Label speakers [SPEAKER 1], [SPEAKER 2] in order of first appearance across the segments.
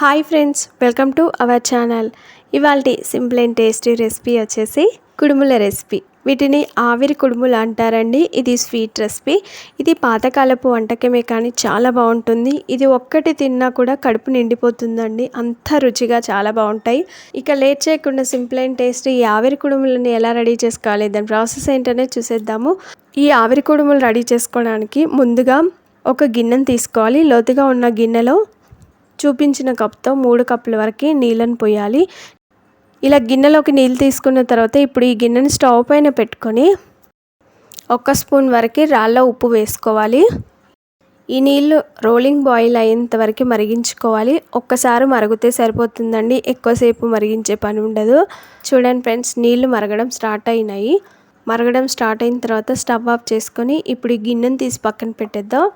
[SPEAKER 1] Hi friends welcome to our channel. ఇవాళ simple and tasty recipe వచ్చేసి కుడుముల recipe. వీటిని ఆవిరి కుడుములు అంటారండి. ఇది స్వీట్ రెసిపీ. ఇది పాతకాలపు వంటకమే కానీ చాలా బాగుంటుంది. ఇది ఒక్కటి తిన్నా కూడా కడుపు నిండిపోతుందండి. అంత రుచిగా చాలా బాగుంటాయి. ఇక లేట్ చేయకుండా సింపుల్ అండ్ టేస్టీ ఈ ఆవిరి కుడుములని ఎలా రెడీ చేసుకోవాలి దాని ప్రాసెస్ ఏంటనే చూసేద్దాము. ఈ ఆవిరి కుడుములు రెడీ చేసుకోవడానికి ముందుగా ఒక గిన్నెను తీసుకోవాలి. లోతుగా ఉన్న గిన్నెలో చూపించిన కప్తో మూడు కప్పుల వరకు నీళ్ళని పోయాలి. ఇలా గిన్నెలోకి నీళ్ళు తీసుకున్న తర్వాత ఇప్పుడు ఈ గిన్నెని స్టవ్ పైన పెట్టుకొని ఒక స్పూన్ వరకు రాళ్ళ ఉప్పు వేసుకోవాలి. ఈ నీళ్ళు రోలింగ్ బాయిల్ అయ్యేంత వరకు మరిగించుకోవాలి. ఒక్కసారి మరిగితే సరిపోతుందండి. ఎక్కువసేపు మరిగించే పని ఉండదు. చూడండి ఫ్రెండ్స్ నీళ్ళు మరగడం స్టార్ట్ అయినాయి. మరగడం స్టార్ట్ అయిన తర్వాత స్టవ్ ఆఫ్ చేసుకొని ఇప్పుడు ఈ గిన్నెను తీసి పక్కన పెట్టేద్దాం.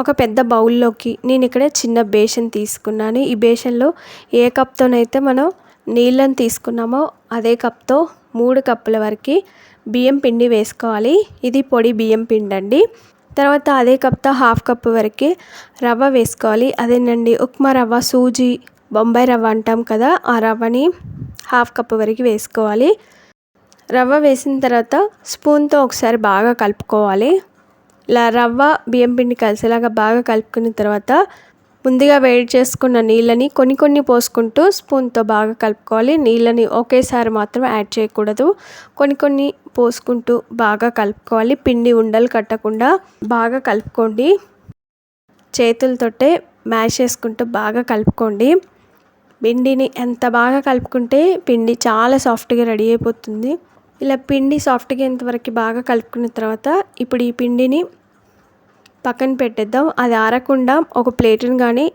[SPEAKER 1] ఒక పెద్ద బౌల్లోకి నేను ఇక్కడ చిన్న బేషన్ తీసుకున్నాను. ఈ బేషన్లో ఏ కప్తోనైతే మనం నీళ్ళని తీసుకున్నామో అదే కప్తో మూడు కప్పుల వరకు బియ్యం పిండి వేసుకోవాలి. ఇది పొడి బియ్యం పిండి అండి తర్వాత అదే కప్తో హాఫ్ కప్పు వరకు రవ్వ వేసుకోవాలి. అదేనండి ఉప్మా రవ్వ సూజీ బొంబాయి రవ్వ అంటాం కదా ఆ రవ్వని హాఫ్ కప్పు వరకు వేసుకోవాలి. రవ్వ వేసిన తర్వాత స్పూన్తో ఒకసారి బాగా కలుపుకోవాలి. రవ్వ బియ్యం పిండి కలిసేలాగా బాగా కలుపుకున్న తర్వాత ముందుగా వేడి చేసుకున్న నీళ్ళని కొన్ని కొన్ని పోసుకుంటూ స్పూన్తో బాగా కలుపుకోవాలి. నీళ్ళని ఒకేసారి మాత్రం యాడ్ చేయకూడదు. కొన్ని కొన్ని పోసుకుంటూ బాగా కలుపుకోవాలి. పిండి ఉండలు కట్టకుండా బాగా కలుపుకోండి. చేతులతోటే మ్యాష్ చేసుకుంటూ బాగా కలుపుకోండి. పిండిని ఎంత బాగా కలుపుకుంటే పిండి చాలా సాఫ్ట్గా రెడీ అయిపోతుంది. ఇలా పిండి సాఫ్ట్గా ఇంతవరకు బాగా కలుపుకున్న తర్వాత ఇప్పుడు ఈ పిండిని పక్కన పెట్టేద్దాం. అది ఆరకుండా ఒక ప్లేట్ని కానీ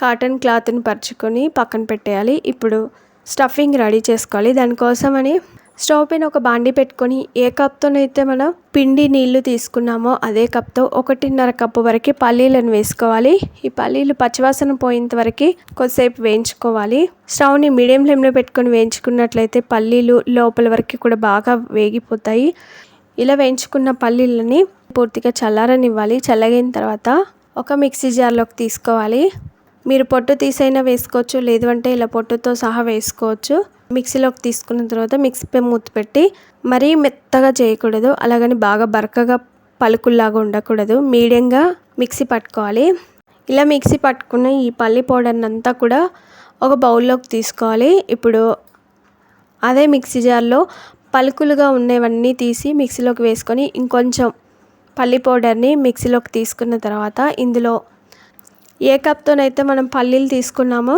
[SPEAKER 1] కాటన్ క్లాత్ని పరుచుకొని పక్కన పెట్టేయాలి. ఇప్పుడు స్టఫింగ్ రెడీ చేసుకోవాలి. దానికోసమని స్టవ్ పైన ఒక బాండి పెట్టుకొని ఏ కప్తోనైతే మనం పిండి నీళ్ళు తీసుకున్నామో అదే కప్తో ఒకటిన్నర కప్పు వరకు పల్లీలను వేసుకోవాలి. ఈ పల్లీలు పచ్చివాసన పోయేంత వరకు కొద్దిసేపు వేయించుకోవాలి. స్టవ్ని మీడియం ఫ్లేమ్లో పెట్టుకొని వేయించుకున్నట్లయితే పల్లీలు లోపల వరకు కూడా బాగా వేగిపోతాయి. ఇలా వేయించుకున్న పల్లీలని పూర్తిగా చల్లారనివ్వాలి. చల్లగిన తర్వాత ఒక మిక్సీ జార్లోకి తీసుకోవాలి. మీరు పొట్టు తీసైనా వేసుకోవచ్చు లేదు అంటే ఇలా పొట్టుతో సహా వేసుకోవచ్చు. మిక్సీలోకి తీసుకున్న తర్వాత మిక్సీపై మూత పెట్టి మరీ మెత్తగా చేయకూడదు అలాగని బాగా బరకగా పలుకుల్లాగా ఉండకూడదు. మీడియంగా మిక్సీ పట్టుకోవాలి. ఇలా మిక్సీ పట్టుకున్న ఈ పల్లి పౌడర్ని అంతా కూడా ఒక బౌల్లోకి తీసుకోవాలి. ఇప్పుడు అదే మిక్సీ జార్లో పలుకులుగా ఉన్నవన్నీ తీసి మిక్సీలోకి వేసుకొని ఇంకొంచెం పల్లి పౌడర్ని మిక్సీలోకి తీసుకున్న తర్వాత ఇందులో ఏ కప్తోనైతే మనం పల్లీలు తీసుకున్నామో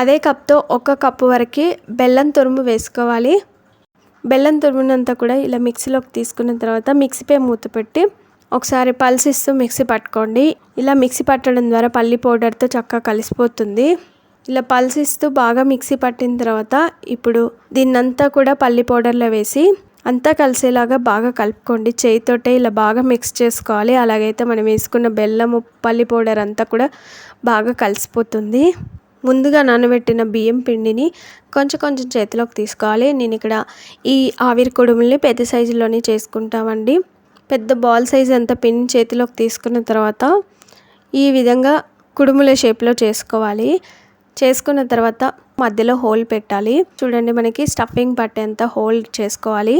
[SPEAKER 1] అదే కప్తో ఒక కప్పు వరకు బెల్లం తురుము వేసుకోవాలి. బెల్లం తురుమునంతా కూడా ఇలా మిక్సీలోకి తీసుకున్న తర్వాత మిక్సీపై మూత పెట్టి ఒకసారి పల్సిస్తూ మిక్సీ పట్టుకోండి. ఇలా మిక్సీ పట్టడం ద్వారా పల్లి పౌడర్తో చక్కగా కలిసిపోతుంది. ఇలా పల్సిస్తూ బాగా మిక్సీ పట్టిన తర్వాత ఇప్పుడు దీన్నంతా కూడా పల్లి పౌడర్లో వేసి అంతా కలిసేలాగా బాగా కలుపుకోండి. చేయితోటే ఇలా బాగా మిక్స్ చేసుకోవాలి. అలాగైతే మనం వేసుకున్న బెల్లము పల్లి పౌడర్ అంతా కూడా బాగా కలిసిపోతుంది. ముందుగా నానబెట్టిన బియ్యం పిండిని కొంచెం కొంచెం చేతిలోకి తీసుకోవాలి. నేను ఇక్కడ ఈ ఆవిరి కుడుముల్ని పెద్ద సైజులోనే చేసుకుంటామండి. పెద్ద బాల్ సైజ్ అంతా పిండి చేతిలోకి తీసుకున్న తర్వాత ఈ విధంగా కుడుముల షేప్లో చేసుకోవాలి. చేసుకున్న తర్వాత మధ్యలో హోల్ పెట్టాలి. చూడండి మనకి స్టఫింగ్ పట్టేంత హోల్ చేసుకోవాలి.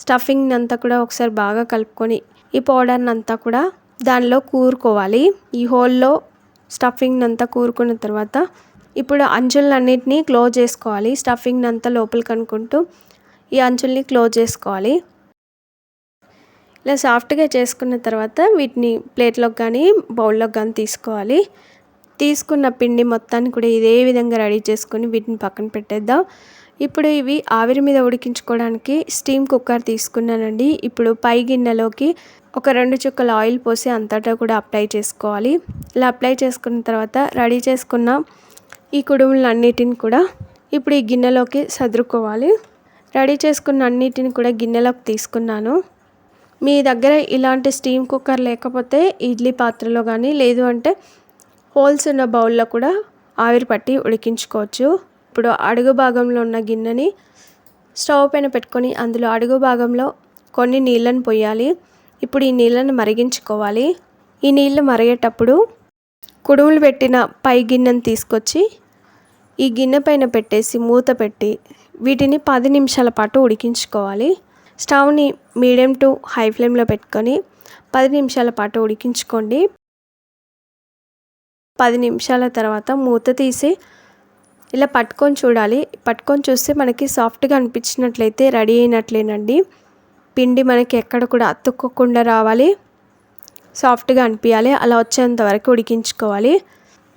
[SPEAKER 1] స్టఫింగ్ అంతా కూడా ఒకసారి బాగా కలుపుకొని ఈ పౌడర్ని అంతా కూడా దానిలో కూరుకోవాలి. ఈ హోల్లో స్టఫింగ్ అంతా కూరుకున్న తర్వాత ఇప్పుడు అంచులన్నింటినీ క్లోజ్ చేసుకోవాలి. స్టఫింగ్ అంతా లోపలికి అనుకుంటూ ఈ అంచుల్ని క్లోజ్ చేసుకోవాలి. ఇలా సాఫ్ట్గా చేసుకున్న తర్వాత వీటిని ప్లేట్లోకి కానీ బౌల్లోకి కానీ తీసుకోవాలి. తీసుకున్న పిండి మొత్తాన్ని కూడా ఇదే విధంగా రెడీ చేసుకొని వీటిని పక్కన పెట్టేద్దాం. ఇప్పుడు ఇవి ఆవిరి మీద ఉడికించుకోవడానికి స్టీమ్ కుక్కర్ తీసుకున్నానండి. ఇప్పుడు పై గిన్నెలోకి ఒక రెండు చుక్కల ఆయిల్ పోసి అంతటా కూడా అప్లై చేసుకోవాలి. ఇలా అప్లై చేసుకున్న తర్వాత రెడీ చేసుకున్న ఈ కుడుములన్నిటిని కూడా ఇప్పుడు ఈ గిన్నెలోకి సదురుకోవాలి. రెడీ చేసుకున్న అన్నిటిని కూడా గిన్నెలోకి తీసుకున్నాను. మీ దగ్గర ఇలాంటి స్టీమ్ కుక్కర్ లేకపోతే ఇడ్లీ పాత్రలో కానీ లేదు అంటే హోల్స్ ఉన్న బౌల్లో కూడా ఆవిరి పట్టి ఉడికించుకోవచ్చు. ఇప్పుడు అడుగు భాగంలో ఉన్న గిన్నెని స్టవ్ పైన పెట్టుకొని అందులో అడుగు భాగంలో కొన్ని నీళ్ళను పోయాలి. ఇప్పుడు ఈ నీళ్ళను మరిగించుకోవాలి. ఈ నీళ్ళు మరిగేటప్పుడు కుడుములు పెట్టిన పై గిన్నెను తీసుకొచ్చి ఈ గిన్నె పైన పెట్టేసి మూత పెట్టి వీటిని పది నిమిషాల పాటు ఉడికించుకోవాలి. స్టవ్ని మీడియం టు హై ఫ్లేమ్లో పెట్టుకొని పది నిమిషాల పాటు ఉడికించుకోండి. పది నిమిషాల తర్వాత మూత తీసి ఇలా పట్టుకొని చూడాలి. పట్టుకొని చూస్తే మనకి సాఫ్ట్గా అనిపించినట్లయితే రెడీ అయినట్లేనండి. పిండి మనకి ఎక్కడ కూడా అతుక్కోకుండా రావాలి. సాఫ్ట్గా అనిపించాలి. అలా వచ్చేంత వరకు ఉడికించుకోవాలి.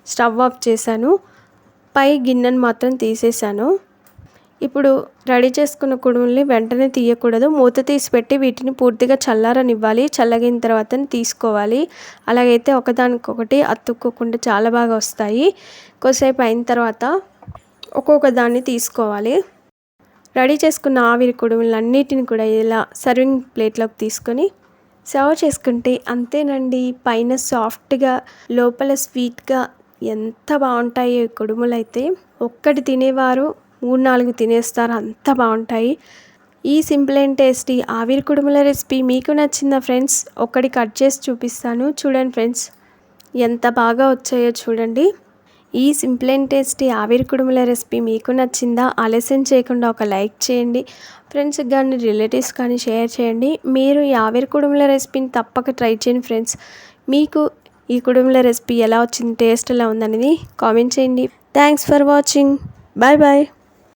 [SPEAKER 1] స్టవ్ ఆఫ్ చేశాను. పై గిన్నెను మాత్రం తీసేసాను ఇప్పుడు రెడీ చేసుకున్న కుడుముల్ని వెంటనే తీయకూడదు. మూత తీసి పెట్టి వీటిని పూర్తిగా చల్లారనివ్వాలి. చల్లగిన తర్వాత తీసుకోవాలి. అలాగైతే ఒకదానికొకటి అతుక్కోకుండా చాలా బాగా వస్తాయి. కొద్దిసేపు అయిన తర్వాత ఒక్కొక్క దాన్ని తీసుకోవాలి. రెడీ చేసుకున్న ఆవిరి కుడుములన్నిటిని కూడా ఇలా సర్వింగ్ ప్లేట్లోకి తీసుకొని సర్వ్ చేసుకుంటే అంతేనండి. పైన సాఫ్ట్గా లోపల స్వీట్గా ఎంత బాగుంటాయి కుడుములు అయితే ఒక్కటి తినేవారు మూడు నాలుగు తినేస్తారు అంత బాగుంటాయి. ఈ సింపుల్ అండ్ టేస్టీ ఆవిరి కుడుముల రెసిపీ మీకు నచ్చిందా ఫ్రెండ్స్? ఒక్కటి కట్ చేసి చూపిస్తాను. చూడండి ఫ్రెండ్స్ ఎంత బాగా వచ్చాయో చూడండి. ఈ సింపుల్ అండ్ టేస్టీ ఆవిరి కుడుముల రెసిపీ మీకు నచ్చిందా? ఆలస్యం చేయకుండా ఒక లైక్ చేయండి. ఫ్రెండ్స్ కానీ రిలేటివ్స్ కానీ షేర్ చేయండి. మీరు ఈ ఆవిరి కుడుముల రెసిపీని తప్పక ట్రై చేయండి ఫ్రెండ్స్. మీకు ఈ కుటుంబంలో రెసిపీ ఎలా వచ్చింది టేస్ట్ ఎలా ఉందనేది కామెంట్ చేయండి. Thanks for watching bye bye